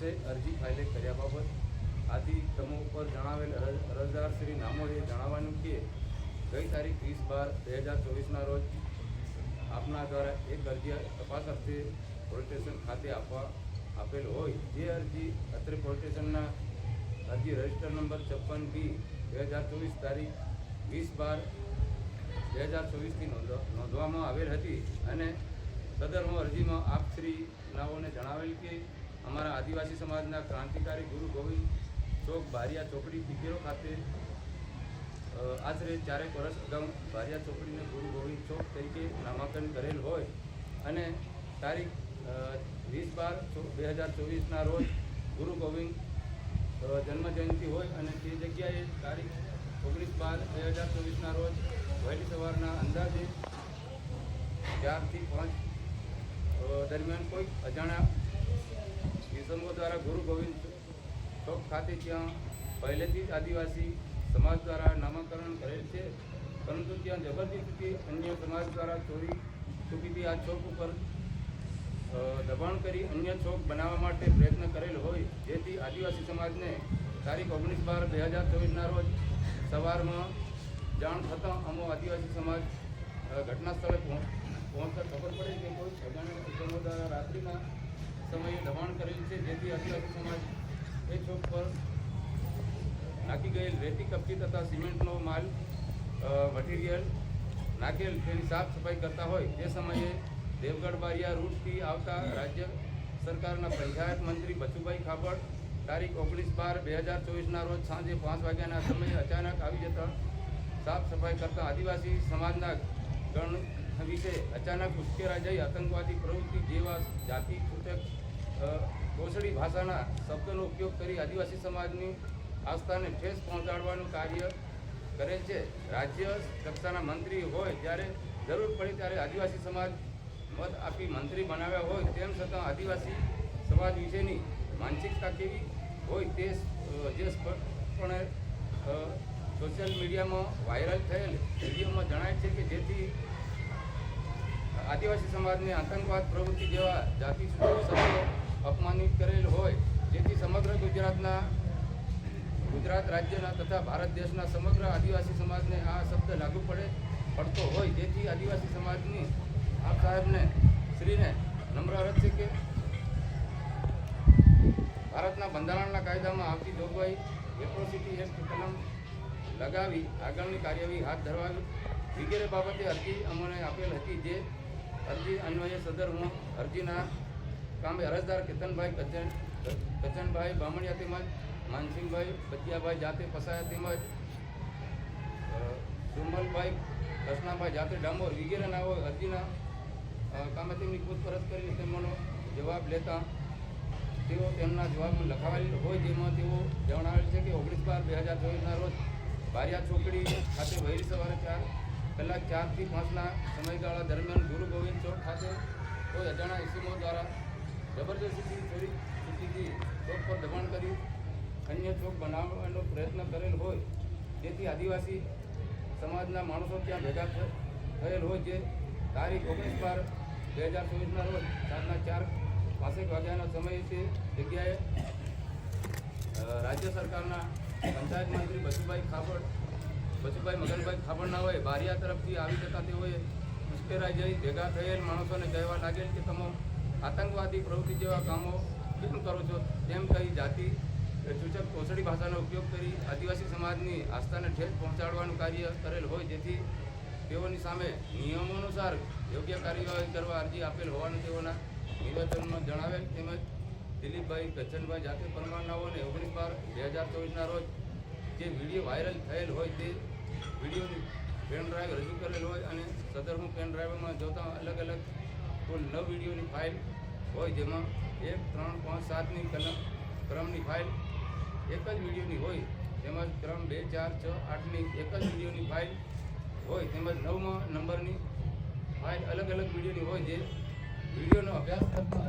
વિષય અરજી ફાઇલે કર્યા બાબત આથી તમો ઉપર જણાવેલ અરજ- અરજદાર શ્રી નામોએ જણાવવાનું કે ગઈ તારીખ વીસ બાર બે હજાર ચોવીસના રોજ આપના દ્વારા એક અરજી તપાસ અર્થે પોલીસ સ્ટેશન ખાતે આપવા આપેલ હોય. જે અરજી અત્રે પોલીસ સ્ટેશનના અરજી રજિસ્ટર નંબર છપ્પન બી બે હજાર ચોવીસ તારીખ વીસ બાર બે હજાર ચોવીસથી નોંધવામાં આવેલ હતી. અને સદરમાં અરજીમાં આપ શ્રી નાઓને જણાવેલ કે અમારા આદિવાસી સમાજના ક્રાંતિકારી ગુરુ ગોવિંદ ચોક બારિયા ચોકડી પીપેરો ખાતે આશરે ચારેક વર્ષ અગાઉ બારિયા ચોકડીને ગુરુ ગોવિંદ ચોક તરીકે નામાંકન કરેલ હોય અને તારીખ વીસ બાર બે હજાર ચોવીસના રોજ ગુરુ ગોવિંદ જન્મજયંતિ હોય અને તે જગ્યાએ તારીખ ઓગણીસ બાર બે હજાર ચોવીસના રોજ વહેલી સવારના અંદાજે ચારથી પાંચ દરમિયાન કોઈ અજાણ્યા દ્વારા ગુરુ ગોવિંદ ચોક ખાતે ત્યાં પહેલેથી જ આદિવાસી સમાજ દ્વારા નામાંકરણ કરેલ છે. પરંતુ ત્યાં જબરદસ્તીથી અન્ય સમાજ દ્વારા ચોરી ચૂકીથી આ ચોક ઉપર દબાણ કરી અન્ય ચોક બનાવવા માટે પ્રયત્ન કરેલ હોય, જેથી આદિવાસી સમાજને તારીખ ઓગણીસ બાર બે હજાર ચોવીસના રોજ સવારમાં જાણ થતાં અમો આદિવાસી સમાજ ઘટના સ્થળે પહોંચ પહોંચતા ખબર પડે કે કોઈ દ્વારા રાત્રિના સમયે દબાણ કરેલ છે, જેથી આદિવાસી સમાજ એ ચોક પર નાખી ગયેલ રેતી, કપચી તથા સિમેન્ટનો માલ મટીરિયલ નાખેલ તેની સાફ સફાઈ કરતા હોય, તે સમયે દેવગઢ બારિયા રૂટથી આવતા રાજ્ય સરકારના પંચાયત મંત્રી બચુભાઈ ખાબડ, તારીખ ઓગણીસ બાર બે હજાર ચોવીસના રોજ સાંજે પાંચ વાગ્યાના સમયે અચાનક આવી જતા સાફ સફાઈ કરતા આદિવાસી સમાજના ગણ વિશે અચાનક ઉશ્કેરા જઈ આતંકવાદી પ્રવૃત્તિ જેવા જાતિ સૂચક કોસડી ભાષાના શબ્દનો ઉપયોગ કરી આદિવાસી સમાજની આસ્થાને ઠેસ પહોંચાડવાનું કાર્ય કરે છે. રાજ્ય કક્ષાના મંત્રી હોય ત્યારે જરૂર પડે ત્યારે આદિવાસી સમાજ મત આપી મંત્રી બનાવ્યા હોય. તેમ છતાં આદિવાસી સમાજ વિશેની માનસિકતા કેવી હોય તે જે સ્પષ્ટપણે સોશિયલ મીડિયામાં વાયરલ થયેલ વિડીયોમાં જણાય છે કે જેથી આદિવાસી સમાજને આતંકવાદ, પ્રવૃત્તિ જેવા જાતિ શબ્દો અપમાનિત કરેલ હોય, જેથી સમગ્ર ગુજરાતના, ગુજરાત રાજ્યના તથા ભારત દેશના સમગ્ર આદિવાસી સમાજને આ શબ્દ લાગુ પડે, પડતો હોય, જેથી આદિવાસી સમાજની આપ સાહેબને, શ્રીને નમ્ર અરજ છે કે ભારતના બંધારણના કાયદામાં આવતી જોગવાઈ, એટ્રોસિટી એક્ટ કલમ લગાવી આગળની કાર્યવાહી હાથ ધરવા વગેરે બાબતે અરજી અમને આપેલ હતી, જે અરજી અન્વયે સદર હું અરજીના કામે અરજદાર કેતનભાઈ કચન કચનભાઈ બામણિયા તેમજ માનસિંહભાઈ બચિયાભાઈ જાતે ફસાયા તેમજ સુમલભાઈ કૃષ્ણાભાઈ જાતે ડામોર વગેરે નાઓ અરજીના કામે તેમની પૂછપરછ કરી તેમનો જવાબ લેતા. તેઓ તેમના જવાબમાં લખાવેલ હોય જેમાં તેઓ જણાવેલ છે કે ઓગણીસ બાર બે હજાર ચોવીસના રોજ બારિયા ચોકડી ખાતે વહેલી સવારે ચાર કલાક ચારથી પાંચના સમયગાળા દરમિયાન ગુરુ ગોવિંદ અજાણા ઇસમો દ્વારા જબરદસ્તીથી ચોરી સ્થિતિથી ચોક પર દબાણ કરી અન્ય ચોક બનાવવાનો પ્રયત્ન કરેલ હોય જેથી આદિવાસી સમાજના માણસો ત્યાં ભેગા થયેલ હોય જે તારીખ ઓગણીસ બાર બે હજાર ચોવીસના રોજ સાંજના ચાર પાસઠ વાગ્યાના સમયે તે જગ્યાએ રાજ્ય સરકારના પંચાયત મંત્રી બચુભાઈ ખાબડ, બચુભાઈ મગનભાઈ ખાબડના હોય બારિયા તરફથી આવી જતા તેઓએ ઉશ્કેરાઈ જઈ ભેગા થયેલ માણસોને કહેવા લાગેલ કે તમે આતંકવાદી પ્રવૃત્તિ જેવા કામો કેમ કરો છો? તેમ કહી જાતિ સૂચક કોસડી ભાષાનો ઉપયોગ કરી આદિવાસી સમાજની આસ્થાને ઠેસ પહોંચાડવાનું કાર્ય કરેલ હોય, જેથી તેઓની સામે નિયમો અનુસાર યોગ્ય કાર્યવાહી કરવા અરજી આપેલ હોવાનું તેઓના નિવેદનમાં જણાવેલ. તેમજ દિલીપભાઈ કચ્છનભાઈ જાતે પરમારનાઓને ઓગણીસ બાર બે હજાર ચોવીસના રોજ જે વીડિયો વાયરલ થયેલ હોય તે વિડીયોની પેન ડ્રાઈવ રજૂ કરેલ હોય અને સદરનું પેન ડ્રાઈવમાં જોતા અલગ અલગ કુલ નવ વિડીયોની ફાઇલ હોય જેમાં એક, ત્રણ, પાંચ, સાતની કલમ, ક્રમની ફાઇલ એક જ વિડીયોની હોય, તેમજ ક્રમ બે, ચાર, છ, આઠની એક જ વિડીયોની ફાઇલ હોય, તેમજ નવમાં નંબરની ફાઇલ અલગ અલગ વિડીયોની હોય જે વિડીયોનો અભ્યાસ કરતા